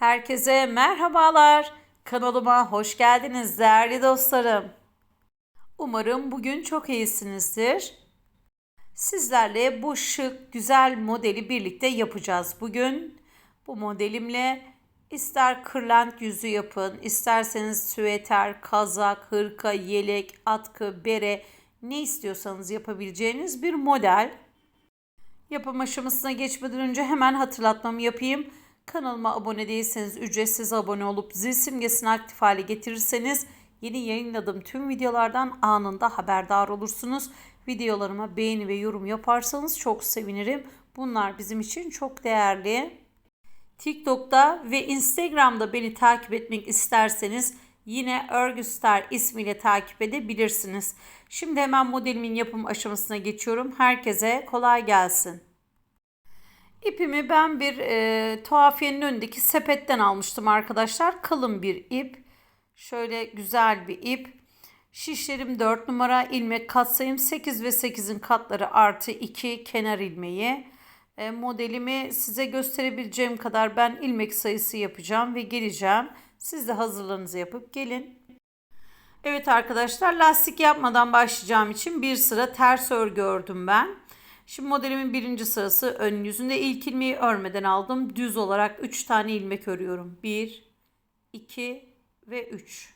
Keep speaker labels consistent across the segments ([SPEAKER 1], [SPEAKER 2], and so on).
[SPEAKER 1] Herkese merhabalar. Kanalıma hoş geldiniz değerli dostlarım. Umarım bugün çok iyisinizdir. Sizlerle bu şık, güzel modeli birlikte yapacağız bugün. Bu modelimle ister kırlent yüzü yapın, isterseniz süveter, kazak, hırka, yelek, atkı, bere ne istiyorsanız yapabileceğiniz bir model. Yapım aşamasına geçmeden önce hemen hatırlatmamı yapayım. Kanalıma abone değilseniz ücretsiz abone olup zil simgesini aktif hale getirirseniz yeni yayınladığım tüm videolardan anında haberdar olursunuz. Videolarıma beğeni ve yorum yaparsanız çok sevinirim. Bunlar bizim için çok değerli. TikTok'ta ve Instagram'da beni takip etmek isterseniz yine Örgüstar ismiyle takip edebilirsiniz. Şimdi hemen modelimin yapım aşamasına geçiyorum. Herkese kolay gelsin. İpimi ben bir e, tuhafiyenin önündeki sepetten almıştım arkadaşlar. Kalın bir ip. Şöyle güzel bir ip. Şişlerim 4 numara ilmek katsayım 8 ve 8'in katları artı 2 kenar ilmeği. E, modelimi size gösterebileceğim kadar ben ilmek sayısı yapacağım ve geleceğim. Siz de hazırlığınızı yapıp gelin. Evet arkadaşlar lastik yapmadan başlayacağım için bir sıra ters örgü ördüm ben. Şimdi modelimin birinci sırası ön yüzünde ilk ilmeği örmeden aldım. Düz olarak 3 tane ilmek örüyorum. 1, 2 ve 3.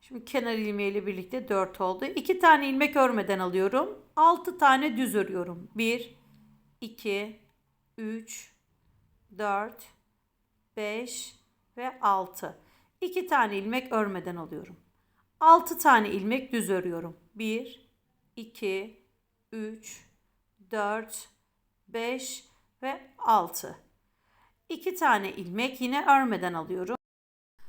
[SPEAKER 1] Şimdi kenar ilmeğiyle birlikte 4 oldu. 2 tane ilmek örmeden alıyorum. 6 tane düz örüyorum. 1, 2, 3, 4, 5 ve 6. 2 tane ilmek örmeden alıyorum. 6 tane ilmek düz örüyorum. 1, 2, 3, 4, 5 ve 6. 2 tane ilmek yine örmeden alıyorum.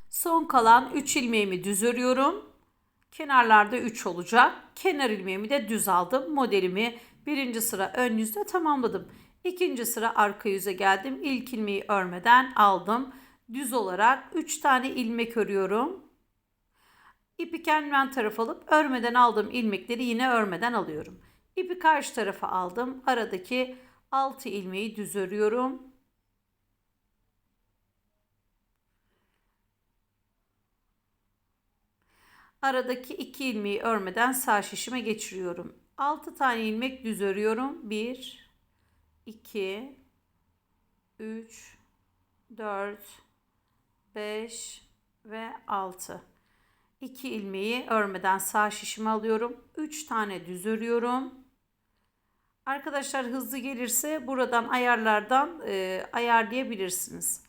[SPEAKER 1] Son kalan 3 ilmeğimi düz örüyorum. Kenarlarda 3 olacak. Kenar ilmeğimi de düz aldım. Modelimi birinci sıra ön yüzde tamamladım. İkinci sıra arka yüze geldim. İlk ilmeği örmeden aldım. Düz olarak 3 tane ilmek örüyorum. İpi kendimden taraf alıp örmeden aldığım ilmekleri yine örmeden alıyorum. İpi karşı tarafa aldım. Aradaki 6 ilmeği düz örüyorum. Aradaki 2 ilmeği örmeden sağ şişime geçiriyorum. 6 tane ilmek düz örüyorum. 1 2 3 4 5 ve 6. 2 ilmeği örmeden sağ şişime alıyorum. 3 tane düz örüyorum. Arkadaşlar hızlı gelirse buradan ayarlardan e, ayarlayabilirsiniz.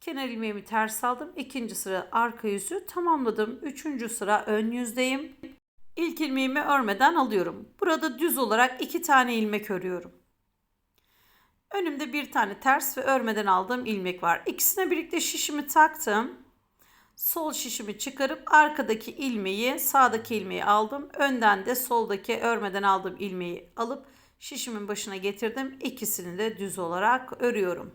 [SPEAKER 1] Kenar ilmeğimi ters aldım. İkinci sıra arka yüzü tamamladım. Üçüncü sıra ön yüzdeyim. İlk ilmeğimi örmeden alıyorum. Burada düz olarak iki tane ilmek örüyorum. Önümde bir tane ters ve örmeden aldığım ilmek var. İkisine birlikte şişimi taktım. Sol şişimi çıkarıp arkadaki ilmeği sağdaki ilmeği aldım. Önden de soldaki örmeden aldığım ilmeği alıp şişimin başına getirdim. İkisini de düz olarak örüyorum.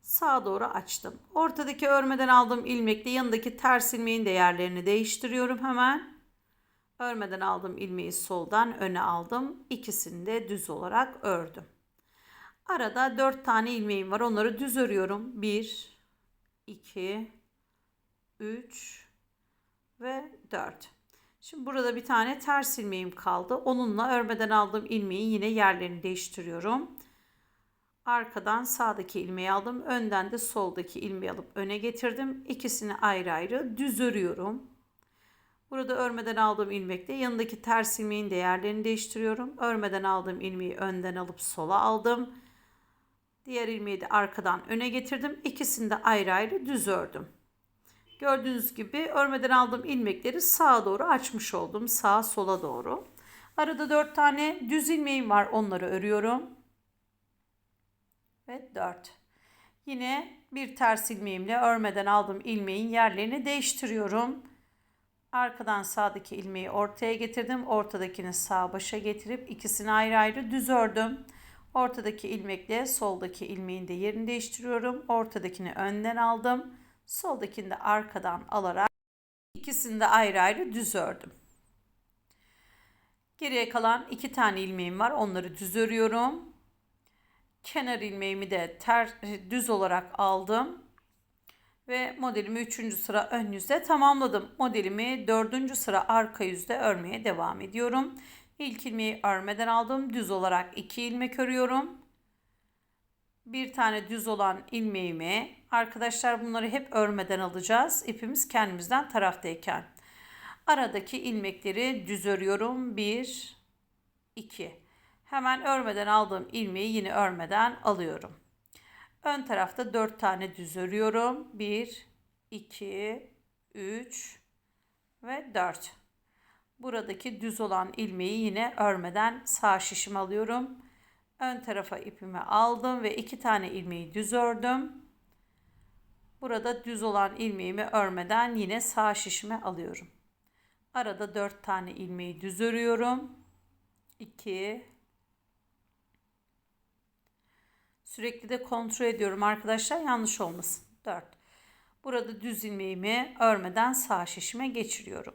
[SPEAKER 1] Sağa doğru açtım. Ortadaki örmeden aldığım ilmekle yanındaki ters ilmeğin de yerlerini değiştiriyorum hemen. Örmeden aldığım ilmeği soldan öne aldım. İkisini de düz olarak ördüm. Arada 4 tane ilmeğim var. Onları düz örüyorum. 1 2 3 ve 4. Şimdi burada bir tane ters ilmeğim kaldı. Onunla örmeden aldığım ilmeği yine yerlerini değiştiriyorum. Arkadan sağdaki ilmeği aldım. Önden de soldaki ilmeği alıp öne getirdim. İkisini ayrı ayrı düz örüyorum. Burada örmeden aldığım ilmekle yanındaki ters ilmeğin de yerlerini değiştiriyorum. Örmeden aldığım ilmeği önden alıp sola aldım. Diğer ilmeği de arkadan öne getirdim. İkisini de ayrı ayrı düz ördüm. Gördüğünüz gibi örmeden aldığım ilmekleri sağa doğru açmış oldum. Sağa sola doğru. Arada 4 tane düz ilmeğim var. Onları örüyorum. Ve 4. Yine bir ters ilmeğimle örmeden aldığım ilmeğin yerlerini değiştiriyorum. Arkadan sağdaki ilmeği ortaya getirdim. Ortadakini sağ başa getirip ikisini ayrı ayrı düz ördüm. Ortadaki ilmekle soldaki ilmeğin de yerini değiştiriyorum. Ortadakini önden aldım. Soldakini de arkadan alarak ikisini de ayrı ayrı düz ördüm. Geriye kalan iki tane ilmeğim var. Onları düz örüyorum. Kenar ilmeğimi de ter, düz olarak aldım. Ve modelimi 3. sıra ön yüzde tamamladım. Modelimi 4. sıra arka yüzde örmeye devam ediyorum. İlk ilmeği örmeden aldım. Düz olarak 2 ilmek örüyorum. Bir tane düz olan ilmeğimi arkadaşlar bunları hep örmeden alacağız. İpimiz kendimizden taraftayken. Aradaki ilmekleri düz örüyorum. 1 2 Hemen örmeden aldığım ilmeği yine örmeden alıyorum. Ön tarafta 4 tane düz örüyorum. 1 2 3 ve 4. Buradaki düz olan ilmeği yine örmeden sağ şişim alıyorum. Ön tarafa ipimi aldım ve iki tane ilmeği düz ördüm. Burada düz olan ilmeğimi örmeden yine sağ şişime alıyorum. Arada 4 tane ilmeği düz örüyorum. 2 Sürekli de kontrol ediyorum arkadaşlar yanlış olmasın. 4 Burada düz ilmeğimi örmeden sağ şişime geçiriyorum.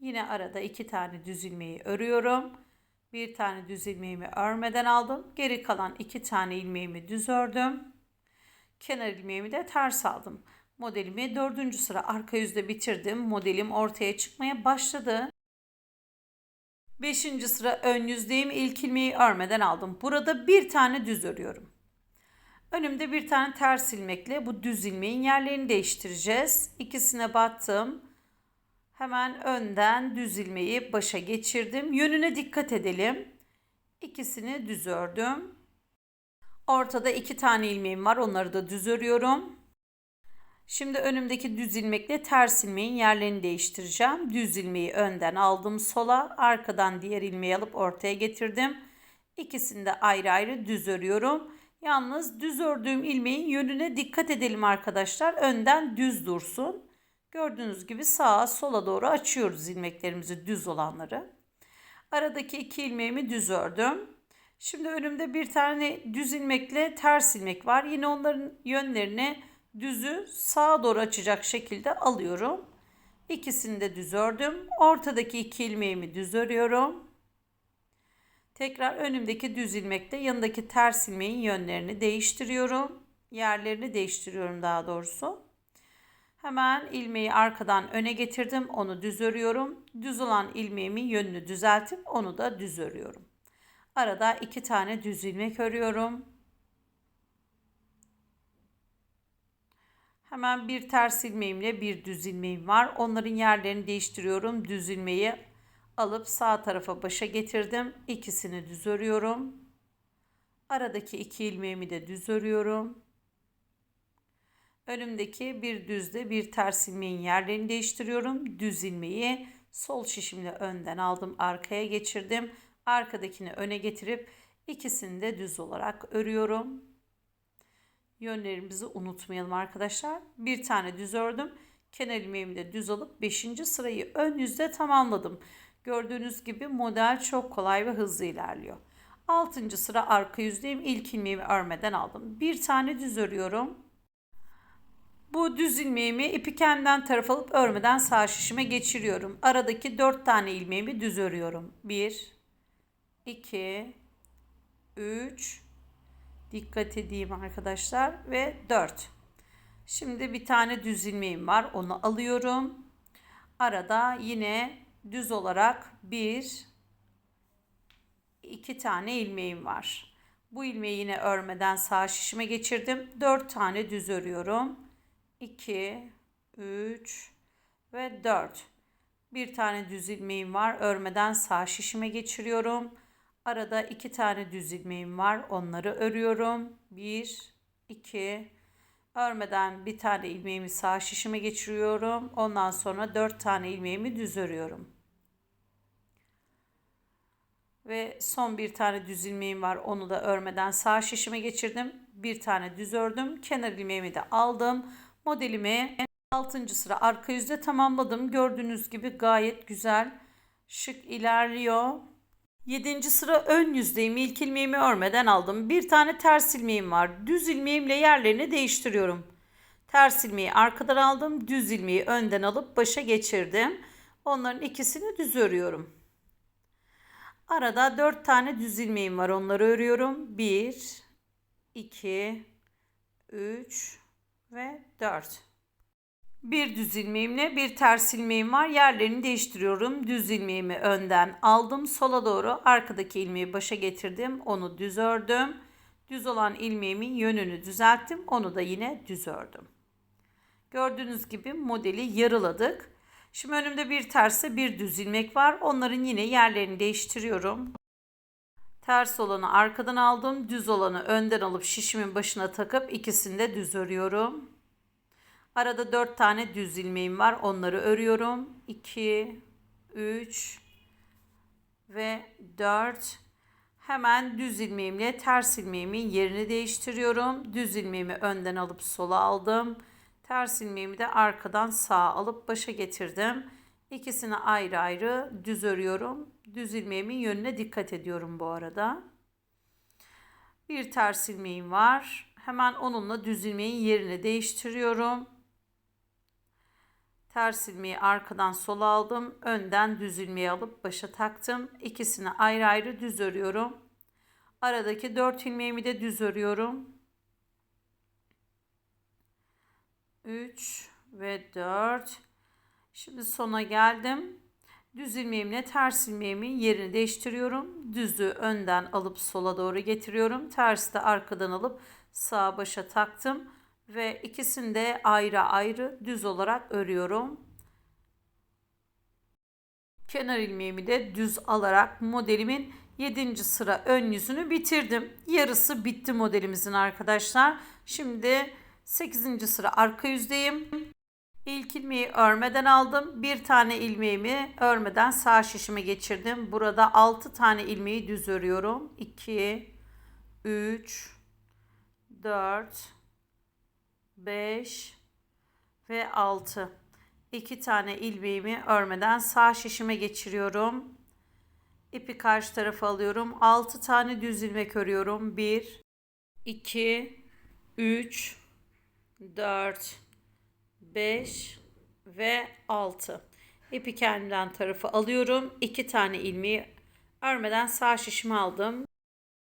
[SPEAKER 1] Yine arada 2 tane düz ilmeği örüyorum. Bir tane düz ilmeğimi örmeden aldım. Geri kalan 2 tane ilmeğimi düz ördüm. Kenar ilmeğimi de ters aldım. Modelimi 4. sıra arka yüzde bitirdim. Modelim ortaya çıkmaya başladı. 5. sıra ön yüzdeyim. İlk ilmeği örmeden aldım. Burada bir tane düz örüyorum. Önümde bir tane ters ilmekle bu düz ilmeğin yerlerini değiştireceğiz. İkisine battım. Hemen önden düz ilmeği başa geçirdim. Yönüne dikkat edelim. İkisini düz ördüm. Ortada iki tane ilmeğim var. Onları da düz örüyorum. Şimdi önümdeki düz ilmekle ters ilmeğin yerlerini değiştireceğim. Düz ilmeği önden aldım sola. Arkadan diğer ilmeği alıp ortaya getirdim. İkisini de ayrı ayrı düz örüyorum. Yalnız düz ördüğüm ilmeğin yönüne dikkat edelim arkadaşlar. Önden düz dursun. Gördüğünüz gibi sağa sola doğru açıyoruz ilmeklerimizi düz olanları. Aradaki iki ilmeğimi düz ördüm. Şimdi önümde bir tane düz ilmekle ters ilmek var. Yine onların yönlerini düzü sağa doğru açacak şekilde alıyorum. İkisini de düz ördüm. Ortadaki iki ilmeğimi düz örüyorum. Tekrar önümdeki düz ilmekte yanındaki ters ilmeğin yönlerini değiştiriyorum. Yerlerini değiştiriyorum daha doğrusu. Hemen ilmeği arkadan öne getirdim. Onu düz örüyorum. Düz olan ilmeğimin yönünü düzeltip onu da düz örüyorum. Arada iki tane düz ilmek örüyorum. Hemen bir ters ilmeğimle bir düz ilmeğim var. Onların yerlerini değiştiriyorum. Düz ilmeği alıp sağ tarafa başa getirdim. İkisini düz örüyorum. Aradaki iki ilmeğimi de düz örüyorum. Önümdeki bir düzde bir ters ilmeğin yerlerini değiştiriyorum. Düz ilmeği sol şişimle önden aldım, arkaya geçirdim. Arkadakini öne getirip ikisini de düz olarak örüyorum. Yönlerimizi unutmayalım arkadaşlar. Bir tane düz ördüm. Kenar ilmeğimi de düz alıp 5. sırayı ön yüzde tamamladım. Gördüğünüz gibi model çok kolay ve hızlı ilerliyor. 6. sıra arka yüzdeyim. İlk ilmeğimi örmeden aldım. Bir tane düz örüyorum. Bu düz ilmeğimi ipi kendinden taraf alıp örmeden sağ şişime geçiriyorum. Aradaki 4 tane ilmeğimi düz örüyorum. 1 2 3 Dikkat edeyim arkadaşlar ve 4. Şimdi bir tane düz ilmeğim var. Onu alıyorum. Arada yine düz olarak 1 2 tane ilmeğim var. Bu ilmeği yine örmeden sağ şişime geçirdim. 4 tane düz örüyorum. 2, 3 ve 4. Bir tane düz ilmeğim var. Örmeden sağ şişime geçiriyorum. Arada iki tane düz ilmeğim var. Onları örüyorum. 1, 2, örmeden bir tane ilmeğimi sağ şişime geçiriyorum. Ondan sonra 4 tane ilmeğimi düz örüyorum. Ve son bir tane düz ilmeğim var. Onu da örmeden sağ şişime geçirdim. Bir tane düz ördüm. Kenar ilmeğimi de aldım modelimi 6. sıra arka yüzde tamamladım. Gördüğünüz gibi gayet güzel, şık ilerliyor. 7. sıra ön yüzdeyim. İlk ilmeğimi örmeden aldım. Bir tane ters ilmeğim var. Düz ilmeğimle yerlerini değiştiriyorum. Ters ilmeği arkadan aldım. Düz ilmeği önden alıp başa geçirdim. Onların ikisini düz örüyorum. Arada 4 tane düz ilmeğim var. Onları örüyorum. 1 2, 3 ve 4. Bir düz ilmeğimle bir ters ilmeğim var. Yerlerini değiştiriyorum. Düz ilmeğimi önden aldım. Sola doğru arkadaki ilmeği başa getirdim. Onu düz ördüm. Düz olan ilmeğimin yönünü düzelttim. Onu da yine düz ördüm. Gördüğünüz gibi modeli yarıladık. Şimdi önümde bir terse bir düz ilmek var. Onların yine yerlerini değiştiriyorum. Ters olanı arkadan aldım. Düz olanı önden alıp şişimin başına takıp ikisini de düz örüyorum. Arada 4 tane düz ilmeğim var. Onları örüyorum. 2, 3 ve 4. Hemen düz ilmeğimle ters ilmeğimin yerini değiştiriyorum. Düz ilmeğimi önden alıp sola aldım. Ters ilmeğimi de arkadan sağa alıp başa getirdim. İkisini ayrı ayrı düz örüyorum. Düz ilmeğimin yönüne dikkat ediyorum bu arada. Bir ters ilmeğim var. Hemen onunla düz ilmeğin yerini değiştiriyorum. Ters ilmeği arkadan sola aldım. Önden düz ilmeği alıp başa taktım. İkisini ayrı ayrı düz örüyorum. Aradaki 4 ilmeğimi de düz örüyorum. 3 ve 4. Şimdi sona geldim. Düz ilmeğimle ters ilmeğimin yerini değiştiriyorum. Düzü önden alıp sola doğru getiriyorum. Tersi de arkadan alıp sağa başa taktım. Ve ikisini de ayrı ayrı düz olarak örüyorum. Kenar ilmeğimi de düz alarak modelimin 7. sıra ön yüzünü bitirdim. Yarısı bitti modelimizin arkadaşlar. Şimdi 8. sıra arka yüzdeyim. İlk ilmeği örmeden aldım. Bir tane ilmeğimi örmeden sağ şişime geçirdim. Burada 6 tane ilmeği düz örüyorum. 2, 3, 4, 5 ve 6. 2 tane ilmeğimi örmeden sağ şişime geçiriyorum. İpi karşı tarafa alıyorum. 6 tane düz ilmek örüyorum. 1, 2, 3, 4, 5 ve 6. İpi kendimden tarafa alıyorum. 2 tane ilmeği örmeden sağ şişime aldım.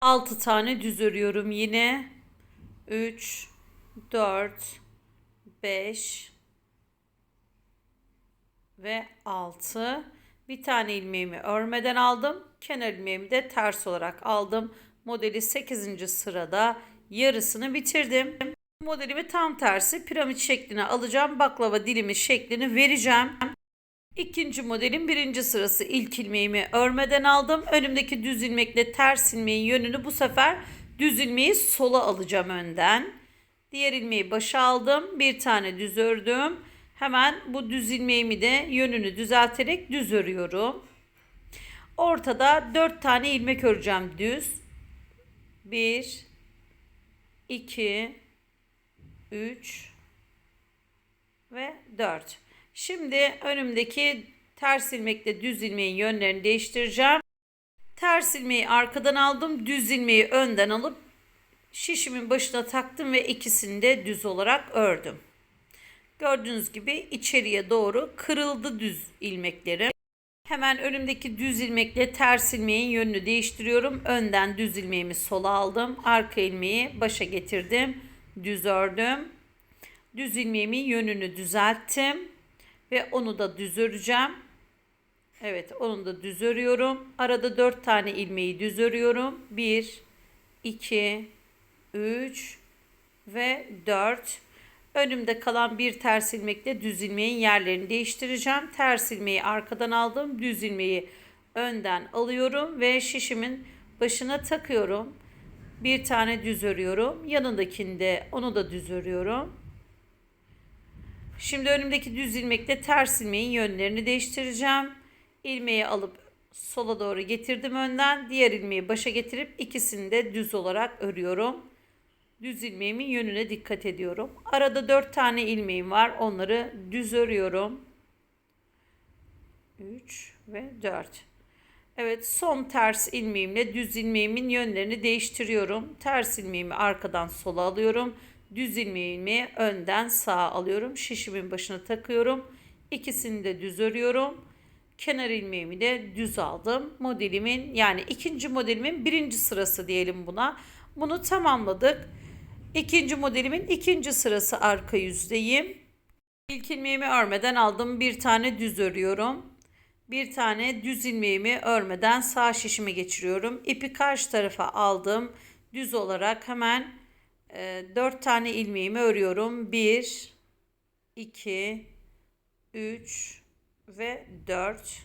[SPEAKER 1] 6 tane düz örüyorum yine. 3, 4, 5 ve 6. Bir tane ilmeğimi örmeden aldım. Kenar ilmeğimi de ters olarak aldım. Modeli 8. sırada yarısını bitirdim. Modelimi tam tersi piramit şekline alacağım. Baklava dilimi şeklini vereceğim. İkinci modelin birinci sırası ilk ilmeğimi örmeden aldım. Önümdeki düz ilmekle ters ilmeğin yönünü bu sefer düz ilmeği sola alacağım önden. Diğer ilmeği başa aldım. Bir tane düz ördüm. Hemen bu düz ilmeğimi de yönünü düzelterek düz örüyorum. Ortada 4 tane ilmek öreceğim düz. 1 2 3 ve 4. Şimdi önümdeki ters ilmekle düz ilmeğin yönlerini değiştireceğim. Ters ilmeği arkadan aldım. Düz ilmeği önden alıp şişimin başına taktım ve ikisini de düz olarak ördüm. Gördüğünüz gibi içeriye doğru kırıldı düz ilmeklerim. Hemen önümdeki düz ilmekle ters ilmeğin yönünü değiştiriyorum. Önden düz ilmeğimi sola aldım. Arka ilmeği başa getirdim. Düz ördüm. Düz ilmeğimin yönünü düzelttim. Ve onu da düz öreceğim. Evet onu da düz örüyorum. Arada 4 tane ilmeği düz örüyorum. 1, 2, 3 ve 4. Önümde kalan bir ters ilmekle düz ilmeğin yerlerini değiştireceğim. Ters ilmeği arkadan aldım. Düz ilmeği önden alıyorum ve şişimin başına takıyorum. Bir tane düz örüyorum. Yanındakinde onu da düz örüyorum. Şimdi önümdeki düz ilmekle ters ilmeğin yönlerini değiştireceğim. İlmeği alıp sola doğru getirdim önden. Diğer ilmeği başa getirip ikisini de düz olarak örüyorum. Düz ilmeğimin yönüne dikkat ediyorum. Arada 4 tane ilmeğim var. Onları düz örüyorum. 3 ve 4. Evet son ters ilmeğimle düz ilmeğimin yönlerini değiştiriyorum. Ters ilmeğimi arkadan sola alıyorum. Düz ilmeğimi önden sağa alıyorum. Şişimin başına takıyorum. İkisini de düz örüyorum. Kenar ilmeğimi de düz aldım. Modelimin yani ikinci modelimin birinci sırası diyelim buna. Bunu tamamladık. İkinci modelimin ikinci sırası arka yüzdeyim. İlk ilmeğimi örmeden aldım. Bir tane düz örüyorum. Bir tane düz ilmeğimi örmeden sağ şişime geçiriyorum. İpi karşı tarafa aldım. Düz olarak hemen e, 4 tane ilmeğimi örüyorum. 1, 2, 3 ve 4.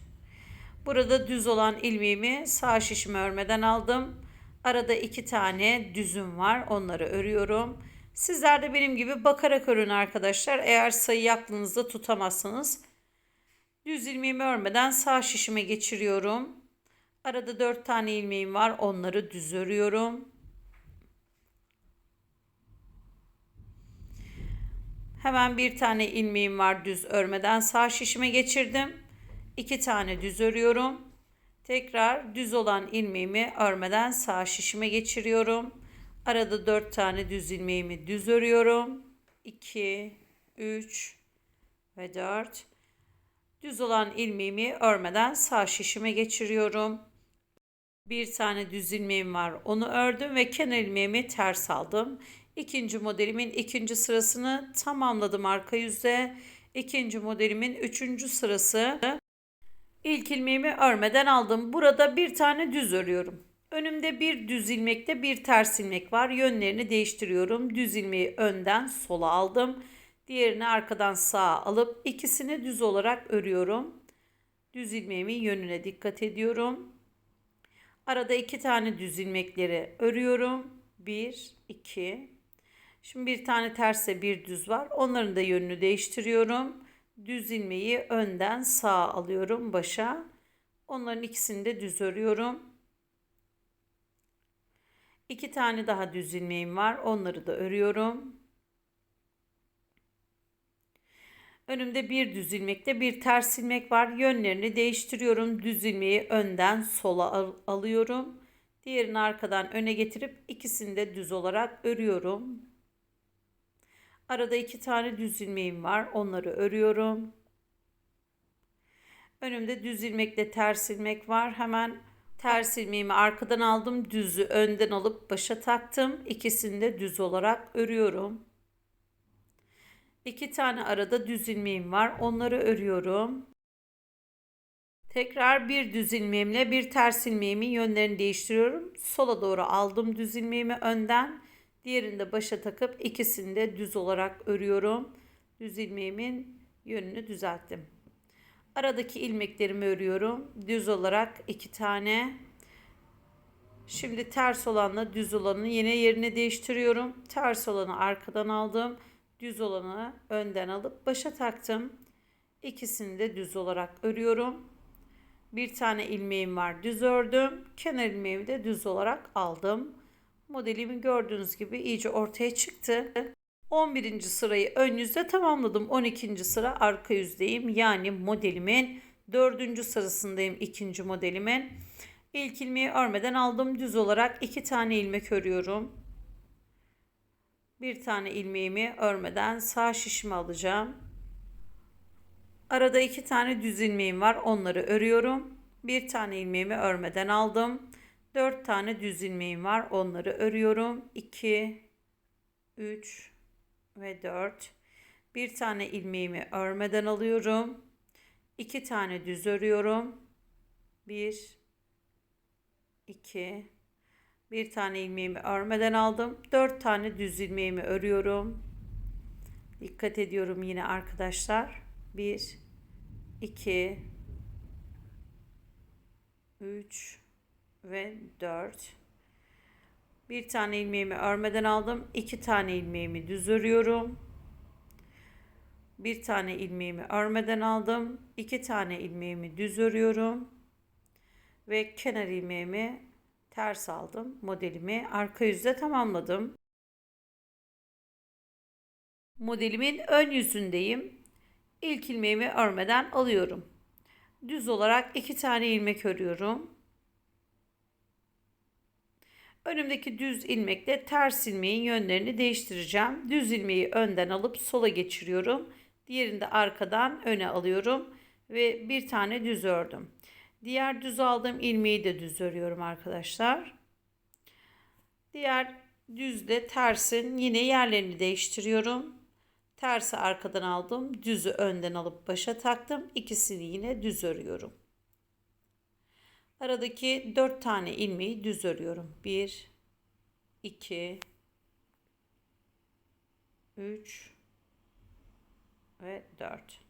[SPEAKER 1] Burada düz olan ilmeğimi sağ şişime örmeden aldım. Arada iki tane düzüm var. Onları örüyorum. Sizler de benim gibi bakarak örün arkadaşlar. Eğer sayı aklınızda tutamazsanız. Düz ilmeğimi örmeden sağ şişime geçiriyorum. Arada dört tane ilmeğim var. Onları düz örüyorum. Hemen bir tane ilmeğim var düz örmeden sağ şişime geçirdim. İki tane düz örüyorum. Tekrar düz olan ilmeğimi örmeden sağ şişime geçiriyorum. Arada 4 tane düz ilmeğimi düz örüyorum. 2, 3 ve 4. Düz olan ilmeğimi örmeden sağ şişime geçiriyorum. Bir tane düz ilmeğim var. Onu ördüm ve kenar ilmeğimi ters aldım. İkinci modelimin ikinci sırasını tamamladım arka yüzde. İkinci modelimin üçüncü sırası. İlk ilmeğimi örmeden aldım. Burada bir tane düz örüyorum. Önümde bir düz ilmekte bir ters ilmek var. Yönlerini değiştiriyorum. Düz ilmeği önden sola aldım. Diğerini arkadan sağa alıp ikisini düz olarak örüyorum. Düz ilmeğimin yönüne dikkat ediyorum. Arada iki tane düz ilmekleri örüyorum. Bir, iki. Şimdi bir tane terse bir düz var. Onların da yönünü değiştiriyorum. Düz ilmeği önden sağa alıyorum başa. Onların ikisini de düz örüyorum. İki tane daha düz ilmeğim var. Onları da örüyorum. Önümde bir düz ilmekte bir ters ilmek var. Yönlerini değiştiriyorum. Düz ilmeği önden sola al alıyorum. Diğerini arkadan öne getirip ikisini de düz olarak örüyorum. Arada iki tane düz ilmeğim var. Onları örüyorum. Önümde düz ilmekle ters ilmek var. Hemen ters ilmeğimi arkadan aldım. Düzü önden alıp başa taktım. İkisini de düz olarak örüyorum. İki tane arada düz ilmeğim var. Onları örüyorum. Tekrar bir düz ilmeğimle bir ters ilmeğimin yönlerini değiştiriyorum. Sola doğru aldım düz ilmeğimi önden. Diğerini de başa takıp ikisini de düz olarak örüyorum. Düz ilmeğimin yönünü düzelttim. Aradaki ilmeklerimi örüyorum. Düz olarak iki tane. Şimdi ters olanla düz olanı yine yerine değiştiriyorum. Ters olanı arkadan aldım. Düz olanı önden alıp başa taktım. İkisini de düz olarak örüyorum. Bir tane ilmeğim var düz ördüm. Kenar ilmeğimi de düz olarak aldım. Modelimi gördüğünüz gibi iyice ortaya çıktı. 11. sırayı ön yüzde tamamladım. 12. sıra arka yüzdeyim. Yani modelimin 4. sırasındayım ikinci modelimin. İlk ilmeği örmeden aldım. Düz olarak 2 tane ilmek örüyorum. Bir tane ilmeğimi örmeden sağ şişime alacağım. Arada iki tane düz ilmeğim var. Onları örüyorum. Bir tane ilmeğimi örmeden aldım. 4 tane düz ilmeğim var. Onları örüyorum. 2 3 ve 4. Bir tane ilmeğimi örmeden alıyorum. 2 tane düz örüyorum. 1 2 bir tane ilmeğimi örmeden aldım. 4 tane düz ilmeğimi örüyorum. Dikkat ediyorum yine arkadaşlar. 1 2 3 ve 4 bir tane ilmeğimi örmeden aldım. iki tane ilmeğimi düz örüyorum. Bir tane ilmeğimi örmeden aldım. iki tane ilmeğimi düz örüyorum. Ve kenar ilmeğimi ters aldım. Modelimi arka yüzde tamamladım. Modelimin ön yüzündeyim. İlk ilmeğimi örmeden alıyorum. Düz olarak iki tane ilmek örüyorum. Önümdeki düz ilmekle ters ilmeğin yönlerini değiştireceğim. Düz ilmeği önden alıp sola geçiriyorum. Diğerini de arkadan öne alıyorum ve bir tane düz ördüm. Diğer düz aldığım ilmeği de düz örüyorum arkadaşlar. Diğer Düzle tersin yine yerlerini değiştiriyorum. Tersi arkadan aldım. Düzü önden alıp başa taktım. İkisini yine düz örüyorum. Aradaki 4 tane ilmeği düz örüyorum. 1 2 3 ve 4.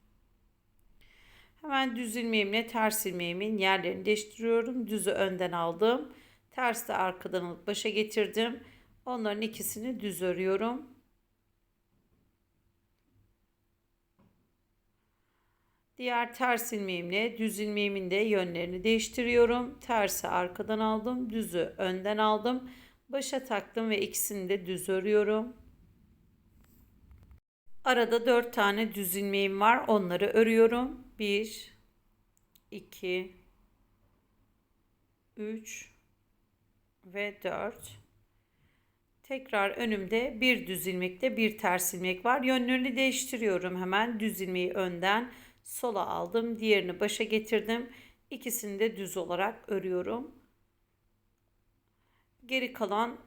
[SPEAKER 1] Hemen düz ilmeğimle ters ilmeğimin yerlerini değiştiriyorum. Düzü önden aldım. Ters de arkadan alıp başa getirdim. Onların ikisini düz örüyorum. Diğer ters ilmeğimle düz ilmeğimin de yönlerini değiştiriyorum. Tersi arkadan aldım, düzü önden aldım. Başa taktım ve ikisini de düz örüyorum. Arada 4 tane düz ilmeğim var. Onları örüyorum. 1 2 3 ve 4. Tekrar önümde bir düz ilmekte bir ters ilmek var. Yönlerini değiştiriyorum. Hemen düz ilmeği önden sola aldım. Diğerini başa getirdim. İkisini de düz olarak örüyorum. Geri kalan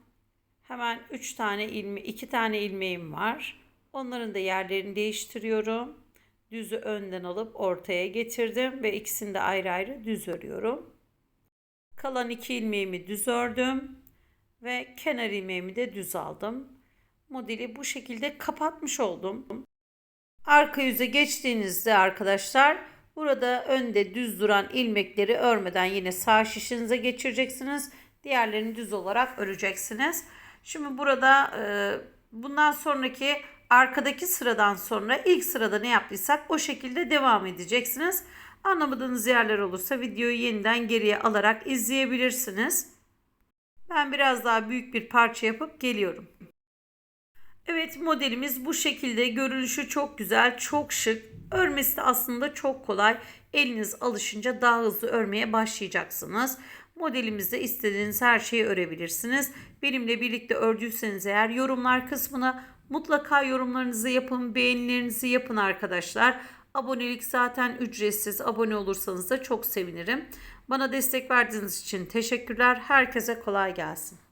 [SPEAKER 1] hemen 3 tane ilme 2 tane ilmeğim var. Onların da yerlerini değiştiriyorum. Düzü önden alıp ortaya getirdim ve ikisini de ayrı ayrı düz örüyorum. Kalan iki ilmeğimi düz ördüm ve kenar ilmeğimi de düz aldım. Modeli bu şekilde kapatmış oldum. Arka yüze geçtiğinizde arkadaşlar burada önde düz duran ilmekleri örmeden yine sağ şişinize geçireceksiniz. Diğerlerini düz olarak öreceksiniz. Şimdi burada e, bundan sonraki arkadaki sıradan sonra ilk sırada ne yaptıysak o şekilde devam edeceksiniz. Anlamadığınız yerler olursa videoyu yeniden geriye alarak izleyebilirsiniz. Ben biraz daha büyük bir parça yapıp geliyorum. Evet modelimiz bu şekilde. Görünüşü çok güzel, çok şık. Örmesi de aslında çok kolay. Eliniz alışınca daha hızlı örmeye başlayacaksınız. Modelimizde istediğiniz her şeyi örebilirsiniz. Benimle birlikte ördüyseniz eğer yorumlar kısmına mutlaka yorumlarınızı yapın, beğenilerinizi yapın arkadaşlar. Abonelik zaten ücretsiz. Abone olursanız da çok sevinirim. Bana destek verdiğiniz için teşekkürler. Herkese kolay gelsin.